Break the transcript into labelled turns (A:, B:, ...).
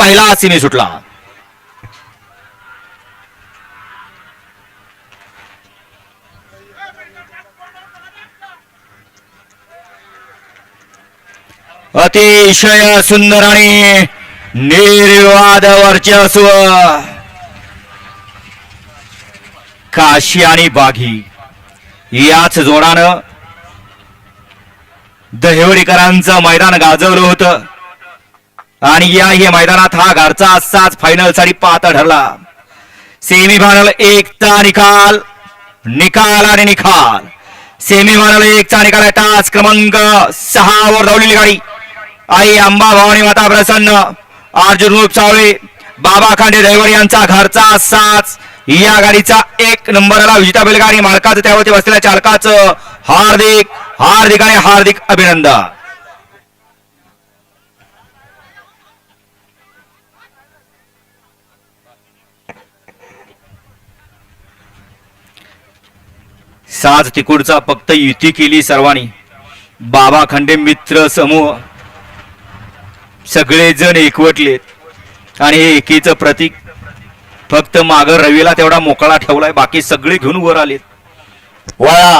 A: पहिला सिमी सुटला. अतिशय सुंदर आणि निर्वाद वर्चस्व. काशी आणि बाघी याच जोडानं दहिवडीकरांचं मैदान गाजवलं होतं. आणि या हे मैदानात हा घरचा असाच फायनलसाठी पात्र ठरला. सेमी फायनल एकचा निकाल निकाल आणि निकाल सेमी फायनल एकचा निकाल आहे तास क्रमांक सहा वर धावलेली गाडी. आई अंबा भवानी माता प्रसन्न. अर्जुन रूप सावळे बाबा खांडे दैवर यांचा घरचा साच या गाडीचा एक नंबरला विजेता बैलगाडी मालकाचं त्यावरती बसलेल्या चालकाचं हार्दिक हार्दिक आणि हार्दिक अभिनंदन. साज तिकूडचा फक्त युती केली सर्वांनी. बाबा खंडे मित्र समूह सगळेजण एकवटलेत आणि हे एकीचं प्रतीक. फक्त माग रवीला तेवढा मोकळा ठेवलाय बाकी सगळे घेऊन वर आलेत.
B: वळा.